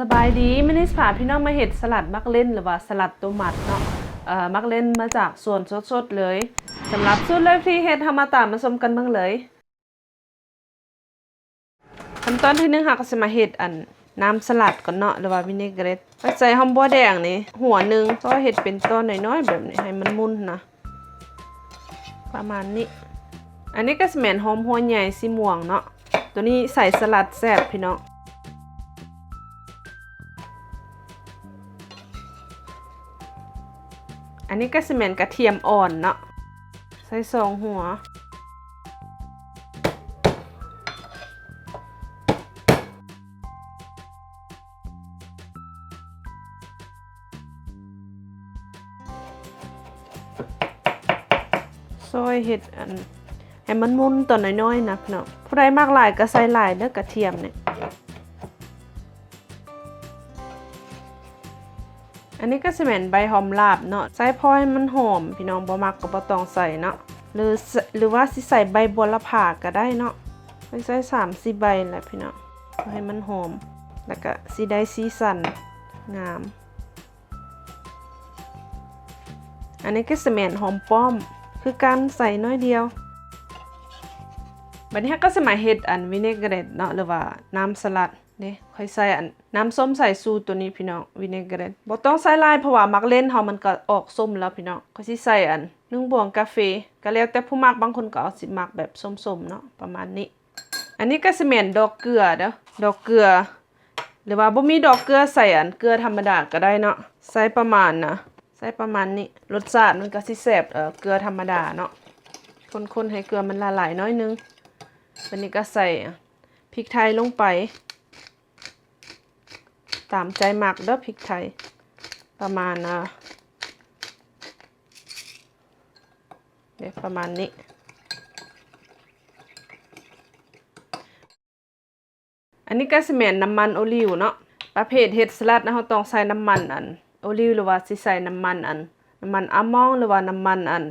สบายดีไม่ได้พาพี่น้องมาเห็ดสลัดมักเล่นหรือว่าสลัดตัวหมัดเนาะเอ่อมักเล่นมาจากส่วนสดๆเลยสำหรับสูตรเลยที่เฮ็ดทำมาตามมาชมกันบ้างเลยขั้นตอนที่หนึ่งค่ะก็จะมาเห็ดอันน้ำสลัดก่อนเนาะหรือว่าวินิเกรตปใส่หอมบัวแดงนี่หัวหนึ่งก็เห็ดเป็นต้นน้อยๆแบบนี้ให้มันมุนนะประมาณนี้ อันนี้ก็สแมนหอมหัวใหญ่สีม่วงเนาะตัวนี้ใส่สลัดแซ่บพี่น้อง อันนี้ก็สิเมนกระเทียมอ่อนเนาะใส่สองหัว ซอยเห็ดอันให้มันมุนตัวน้อยๆนะพี่น้องผู้ใดมากหลายก็ใส่หลายเด้อกระเทียมเนี่ย อันนี้ก็สิแม่นใบหอมลาบเนาะใส่พอให้มันหอม พี่น้องบ่มักก็บ่ต้องใส่เนาะหรือหรือว่าสิใส่ใบบัวละพาก็ได้เนาะไปใส่3 4ใบแหละพี่น้องให้มันหอม แล้วก็สิได้สีสันงาม อันนี้ก็สมนหอมป้อม คือการใส่น้อยเดียวบัดนี้ก็จะมาเฮ็ดอันวินิเกรตเนาะหรือว่าน้ำสลัด นี่ค่อยใส่อันน้ำส้มใสายสูตรตัวนี้พี่น้องวินิเกรตบ่ต้องใส่ลายเพราะว่ามักเล่นเฮามันก็ออกส้มแล้วพี่น้องก็สิใส่อันนึ่งบวงกาแฟก็แล้วแต่ผู้มักบางคนก็เอาสิมักแบบส้มๆเนาะประมาณนี้ อันนี้ก็สิแม่นดอกเกลือเด้อดอกเกลือ หรือว่าบ่มีดอกเกลือใส่อันเกลือธรรมดาก็ได้เนาะใส่ประมาณนะใส่ประมาณนี้รสชาติมันก็สิแซ่บเออเกลือธรรมดาเนาะคนๆให้เกลือมันละลายน้อยนึงวันนี้ก็ใส่พริกไทยลงไป ตามใจหมักเด้อพริกไทย ประมาณนะเดี๋ยวประมาณนี้ อันนี้ก็สแม่นน้ำมันโอลิวเนาะประเภทเฮ็ดสลัดนะเราต้องใส่น้ำมันอันโอลิวหรือว่าสิใส่น้ำมันอันน้ำมันอัลมอนด์หรือว่าน้ำมันอัน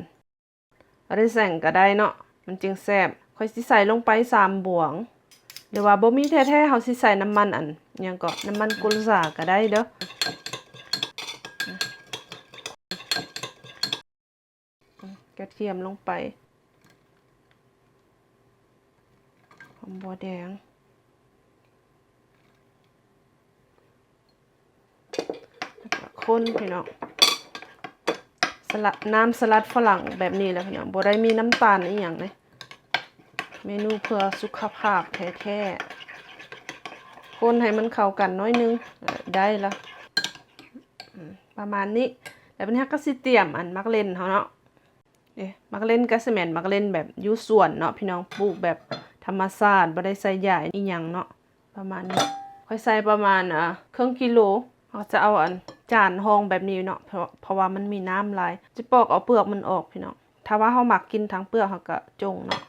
อะไรแสงก็ได้เนาะมันจึงแซ่บค่อยสิใส่ลงไปสามบวง หรือว่าบ่มีแท้ๆเฮาสิใส่น้ำมันอันยังก็น้ำมันกุลสาก็ได้เด้อกระเทียมลงไปหอมบัวแดงแล้วก็คนพี่น้อง สลัดน้ำสลัดฝรั่งแบบนี้แหละพี่น้องบ่ได้มีน้ำตาลอีหยังเลย เมนูเพื่อสุขภาพแท้ๆ คนให้มันเข้ากันน้อยนึง ได้ละประมาณนี้ แล้ววันนี้ก็สิเตรียมอันมักเล่นเขาเนาะเอ๊ะมักเล่นก็สิแมนมักเล่นแบบยู่สวนเนาะพี่น้องปลูกแบบธรรมชาติบ่ได้ใส่ใหญ่อีหยังเนาะประมาณนี้ ค่อยใส่ประมาณอะครึ่งกิโลเราจะเอาอันจานห้องแบบนี้เนาะเพราะเพราะว่ามันมีน้ำหลาย จะปอกเอาเปลือกมันออกพี่น้องถ้าว่าเฮาหมักกินทั้งเปลือกเฮาก็จงเนาะ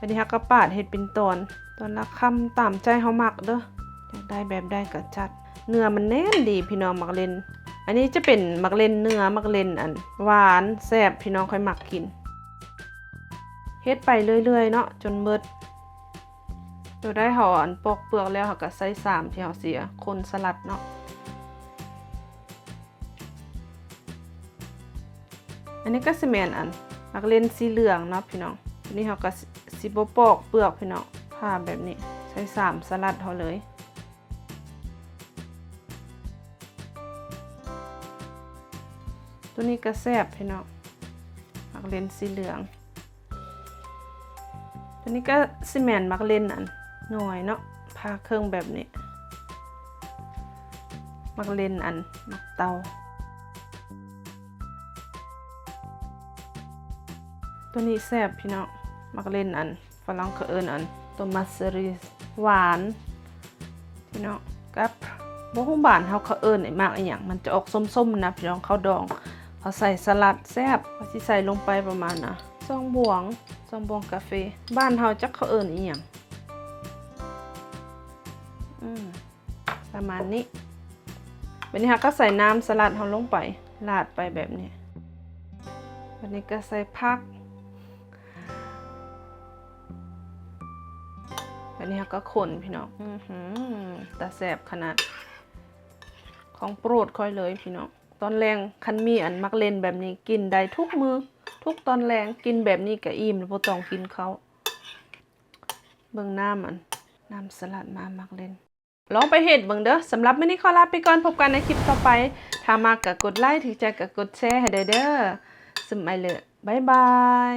อันนี้ฮาก็ปาดเฮ็ดเป็นตอนตอนละคำตามใจเฮามักเด้ออยากได้แบบใดก็จัด เนื้อมันแน่นดีพี่น้องมักเล่น อันนี้จะเป็นมักเล่นเนื้อมักเล่นอันหวานแซ่บพี่น้องค่อยมักกินเฮ็ดไปเรื่อยๆเนาะจนเบิดตัวได้ห่ออันปอกเปลือกแล้วเขาก็ใส่สามที่เขาเสียคนสลัดเนาะอันนี้ก็สมนอันมักเล่นสีเหลืองเนาะพี่น้อง นนี้เขาก็สิบปอกเปลือกพี่น้องผ่าแบบนี้ใส่สามสลัดเขาเลยตัวนี้ก็แซ่บพี่น้องมักเลนสีเหลือง ตัวนี้ก็ซีเมนมักเล่นอันหน่อยเนาะพาเครื่องแบบนี้ มักเล่นอัน มักเตา ตัวนี้แซ่บพี่น้อง มักเล่นอันฝรั่งเขาเอินอันตัวมัสซรีหวานพี่น้องกับบ่ฮู้บ้านเฮาเขาเอิ้นไอ้มากอีหยังมันจะออกส้มๆนะพี่น้องเขาดองเขาใส่สลัดแซ่บเขาสิใส่ลงไปประมาณนะสองบวงสองบวงกาแฟบ้านเฮาจักเขาเอิ้นอีหยังอืมประมาณนี้บัดนี้เฮาก็ใส่น้ำสลัดเฮาลงไปราดไปแบบนี้บัดนี้ก็ใส่ผัก อันนี้ก็คนพี่น้องอื้อหือตาแสบขนาด ของโปรดค่อยเลยพี่น้อง ตอนแรงคันมีอันมักเล่นแบบนี้กินได้ทุกมือ ทุกตอนแรงกินแบบนี้ก็อิ่มแล้วบ่ต้องกินเขาวเบิ่งน้ำมันน้ำสลัดมามักเล่นลองไปเฮ็ดเบิ่งเด้อสำหรับมื้อนี้ขอลาไปก่อนพบกันในคลิปต่อไป ถ้ามากก็กดไลค์ถึงใจก็กดแชร์ให้ได้เด้อสมัยเลยบ๊ายบาย